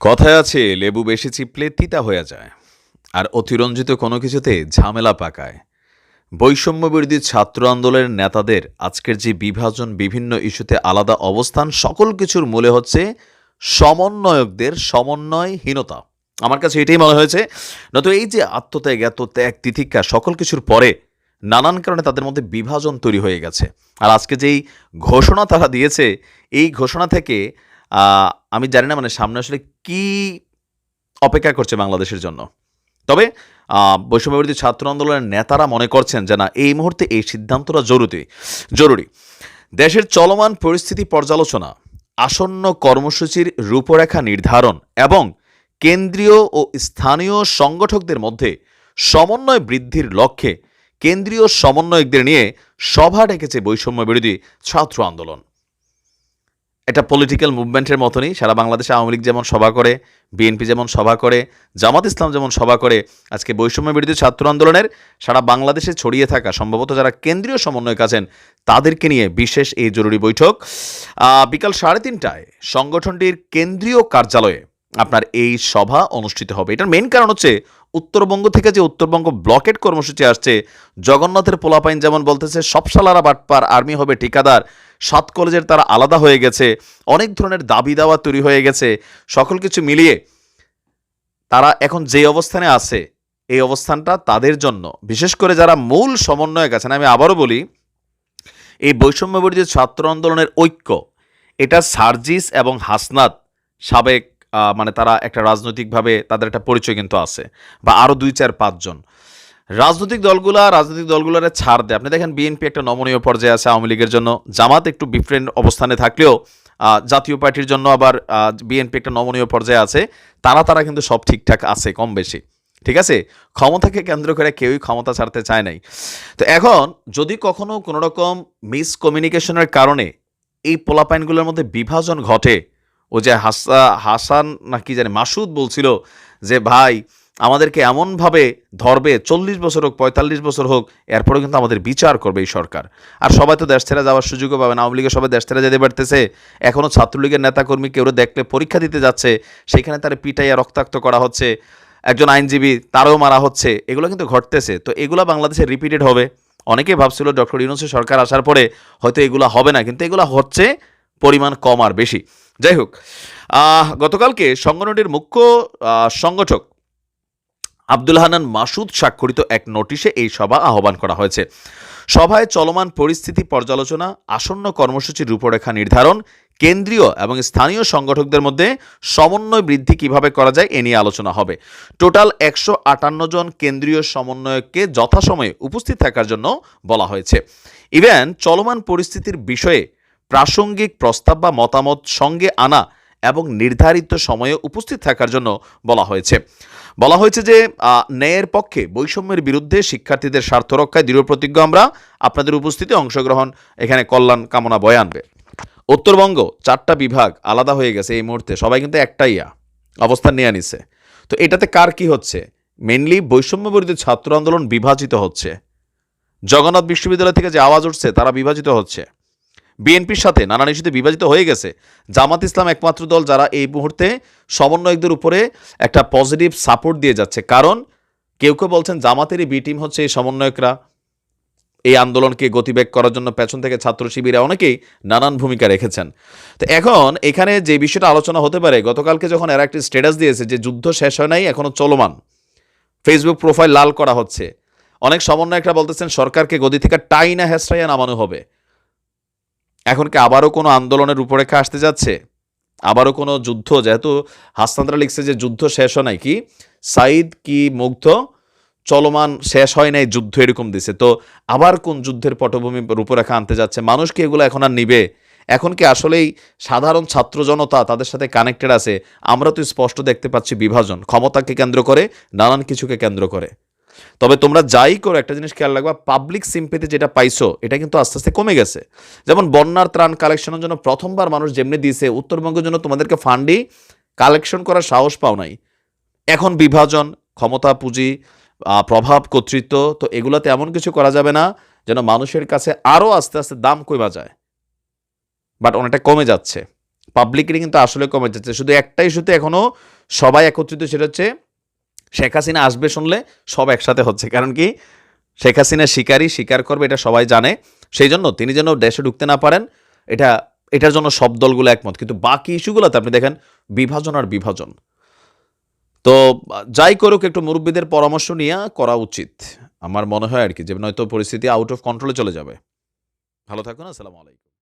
কথায় আছে, লেবু বেশি চিপলে তিতা হয়ে যায়, আর অতিরঞ্জিত কোনো কিছুতে ঝামেলা পাকায়। বৈষম্য বিরোধী ছাত্র আন্দোলনের নেতাদের আজকের যে বিভাজন বিভিন্ন ইস্যুতে আলাদা অবস্থান, সকল কিছুর মূলে হচ্ছে সমন্বয়কদের সমন্বয়হীনতা। আমার কাছে এটাই মনে হয়েছে, নয়তো এই যে আত্মত্যাগ এত ত্যাগ তিতিক্ষা, সকল কিছুর পরে নানান কারণে তাদের মধ্যে বিভাজন তৈরি হয়ে গেছে। আর আজকে যেই ঘোষণা তারা দিয়েছে, এই ঘোষণা থেকে আমি জানি না মানে সামনে আসলে কি অপেক্ষা করছে বাংলাদেশের জন্য? তবে বৈষম্যবিরোধী ছাত্র আন্দোলনের নেতারা মনে করছেন যে না, এই মুহূর্তে এই সিদ্ধান্তটা জরুরি জরুরি। দেশের চলমান পরিস্থিতি পর্যালোচনা, আসন্ন কর্মসূচির রূপরেখা নির্ধারণ এবং কেন্দ্রীয় ও স্থানীয় সংগঠকদের মধ্যে সমন্বয় বৃদ্ধির লক্ষ্যে কেন্দ্রীয় সমন্বয়কদের নিয়ে সভা ডেকেছে বৈষম্য বিরোধী ছাত্র আন্দোলন। এটা পলিটিক্যাল মুভমেন্টের মতনই সারা বাংলাদেশে আওয়ামী লীগ যেমন সভা করে বিএনপি যেমন সভা করে, জামাত ইসলাম যেমন সভা করে, আজকে বৈষম্য বিরোধী ছাত্র আন্দোলনের সারা বাংলাদেশে ছড়িয়ে থাকা, সম্ভবত যারা কেন্দ্রীয় সমন্বয়ক আছেন, তাদেরকে নিয়ে বিশেষ এই জরুরি বৈঠক। বিকাল সাড়ে তিনটায় সংগঠনটির কেন্দ্রীয় কার্যালয়ে আপনার এই সভা অনুষ্ঠিত হবে। এটার মেন কারণ হচ্ছে উত্তরবঙ্গ থেকে যে উত্তরবঙ্গ ব্লকেট কর্মসূচি আসছে, জগন্নাথের পোলাপাইন যেমন বলতেছে, সব সালারা বাটপার, আর্মি হবে ঠিকাদার, সাত কলেজের তারা আলাদা হয়ে গেছে, অনেক ধরনের দাবি দাওয়া তৈরি হয়ে গেছে, সকল কিছু মিলিয়ে তারা এখন যে অবস্থানে আছে, এই অবস্থানটা তাদের জন্য। বিশেষ করে যারা মূল সমন্বয়ক আছেন, আমি আবারও বলি, এই বৈষম্য বিরোধী ছাত্র আন্দোলনের ঐক্য, এটা সার্জিস এবং হাসনাত সাবেক মানে তারা একটা রাজনৈতিকভাবে তাদের একটা পরিচয় কিন্তু আছে, বা আরও দুই চার পাঁচজন রাজনৈতিক দলগুলা, রাজনৈতিক দলগুলোর ছাড় দেয়। আপনি দেখেন বিএনপি একটা নমনীয় পর্যায়ে আছে আওয়ামী লীগের জন্য। জামাত একটু ডিফারেন্ট অবস্থানে থাকলেও জাতীয় পার্টির জন্য আবার বিএনপি একটা নমনীয় পর্যায়ে আছে। তারা তারা কিন্তু সব ঠিকঠাক আছে, কম বেশি। ঠিক আছে? ক্ষমতাকে কেন্দ্র করে কেউই ক্ষমতা ছাড়তে চায় নাই। তো এখন, যদি কখনো কোনো রকম মিসকমিউনিকেশনের কারণে এই পোলাপাইনগুলোর মধ্যে বিভাজন ঘটে ও যে হাসা, হাসান না কি জানি, মাসুদ বলছিল যে, ভাই, আমাদেরকে এমনভাবে ধরবে, চল্লিশ বছর হোক, পঁয়তাল্লিশ বছর হোক, এরপরেও কিন্তু আমাদের বিচার করবে এই সরকার। আর সবাই তো দেশ ছেড়ে যাওয়ার সুযোগও পাবে না। আওয়ামী লীগের সবাই দেশ ছেড়ে যেতে পারতেছে। এখনও ছাত্রলীগের নেতাকর্মী কেউ দেখলে পরীক্ষা দিতে যাচ্ছে। সেখানে তার পিটাইয়া রক্তাক্ত করা হচ্ছে। একজন আইনজীবী, তারও মারা হচ্ছে। এগুলো কিন্তু ঘটতেছে। তো এগুলো বাংলাদেশে রিপিটেড হবে। অনেকেই ভাবছিল ডক্টর ইউনুসের সরকার আসার পরে হয়তো এগুলো হবে না। কিন্তু এগুলো হচ্ছে পরিমাণ কম আর বেশি। যাই হোক গতকালকে সংগঠনটির মুখ্য সংগঠক আব্দুল হানান মাসুদ স্বাক্ষরিত এক নোটিশে এই সভা আহ্বান করা হয়েছে। সভায় চলমান পরিস্থিতি পর্যালোচনা, আসন্ন কর্মসূচির রূপরেখা নির্ধারণ, কেন্দ্রীয় এবং স্থানীয় সংগঠকদের মধ্যে সমন্বয় বৃদ্ধি কীভাবে করা যায় এ নিয়ে আলোচনা হবে। টোটাল একশো আটান্ন জন কেন্দ্রীয় সমন্বয়ককে যথাসময়ে উপস্থিত থাকার জন্য বলা হয়েছে। ইভেন, চলমান পরিস্থিতির বিষয়ে প্রাসঙ্গিক প্রস্তাব বা মতামত সঙ্গে আনা এবং নির্ধারিত সময়ে উপস্থিত থাকার জন্য বলা হয়েছে। বলা হয়েছে যে ন্যায়ের পক্ষে বৈষম্যের বিরুদ্ধে শিক্ষার্থীদের স্বার্থ রক্ষায় দৃঢ় প্রতিজ্ঞ আমরা। আপনাদের উপস্থিতি অংশগ্রহণ। এখানে কল্যাণ কামনা বয়ে আনবে। উত্তরবঙ্গ, চারটা বিভাগ আলাদা হয়ে গেছে এই মুহূর্তে। সবাই কিন্তু একটাই অবস্থান নিয়ে নিছে। তো এটাতে কার কি হচ্ছে? মেনলি বৈষম্য ছাত্র আন্দোলন বিভাজিত হচ্ছে। জগন্নাথ বিশ্ববিদ্যালয় থেকে যে আওয়াজ উঠছে, তারা বিভাজিত হচ্ছে। বিএনপির সাথে নানান ইস্যুতে বিভাজিত হয়ে গেছে। জামাত ইসলাম একমাত্র দল যারা এই মুহূর্তে সমন্বয়কদের উপরে একটা পজিটিভ সাপোর্ট দিয়ে যাচ্ছে। কারণ কেউ কেউ বলছেন জামাতেরই বি টিম হচ্ছে এই সমন্বয়করা। এই আন্দোলনকে গতিবেগ করার জন্য পেছন থেকে ছাত্র শিবিরে অনেকেই নানান ভূমিকা রেখেছেন। তো এখন এখানে যে বিষয়টা আলোচনা হতে পারে, গতকালকে যখন এরা একটি স্ট্যাটাস দিয়েছে যে যুদ্ধ শেষ হয় নাই এখনও চলমান। ফেসবুক প্রোফাইল লাল করা হচ্ছে। অনেক সমন্বয়করা বলতেছেন, সরকারকে গদি থেকে টাইনা হেসরাইয়া নামানো হবে। এখন কি আবারও কোনো আন্দোলনের রূপরেখা আসতে যাচ্ছে? আবারও কোনো যুদ্ধ? যেহেতু হাসনান্দরা লিখছে যে যুদ্ধ শেষ হয় নাই, কি? সাইদ কি মুগ্ধ? চলমান শেষ হয় নাই, যুদ্ধ এরকম দিছে। তো আবার কোন যুদ্ধের পটভূমি রূপরেখা আনতে যাচ্ছে? মানুষ কি এগুলো এখন আর নিবে? এখন কি আসলেই সাধারণ ছাত্র জনতা তাদের সাথে কানেক্টেড আছে? আমরা তো স্পষ্ট দেখতে পাচ্ছি বিভাজন। ক্ষমতাকে কেন্দ্র করে, নানান কিছুকে কেন্দ্র করে। তবে তোমরা যাই করো, একটা জিনিস খেয়াল রাখবা পাবলিক সিম্পেতে যেটা পাইছো, এটা কিন্তু আস্তে আস্তে কমে গেছে। যেমন বন্যার ত্রাণ কালেকশনের জন্য প্রথমবার মানুষ যেমনি দিয়েছে, উত্তরবঙ্গের জন্য তোমাদেরকে ফান্ডই কালেকশন করার সাহস পাও নাই। এখন বিভাজন, ক্ষমতা পুঁজি প্রভাব কর্তৃত্ব, তো এগুলোতে এমন কিছু করা যাবে না যেন মানুষের কাছে আরও আস্তে আস্তে দাম কমা যায়। বাট অনেকটা কমে যাচ্ছে। পাবলিকেরই কিন্তু আসলে কমে যাচ্ছে। শুধু একটা ইস্যুতে এখনও সবাই একত্রিত, সেটা হচ্ছে শেখ হাসিনা আসবে শুনলে সব একসাথে হচ্ছে। কারণ কি? শেখ হাসিনা শিকারই শিকার করবে, এটা সবাই জানে। সেই জন্য তিনি যেন দেশে ঢুকতে না পারেন, এটা, এটার জন্য সব দলগুলো একমত। কিন্তু বাকি ইস্যুগুলোতে আপনি দেখেন, বিভাজন আর বিভাজন। তো, যাই করুক, একটু মুরব্বীদের পরামর্শ নিয়ে করা উচিত। আমার মনে হয় আর কি, যে নয়তো পরিস্থিতি আউট অফ কন্ট্রোলে চলে যাবে। ভালো থাকুন, আসসালামু আলাইকুম।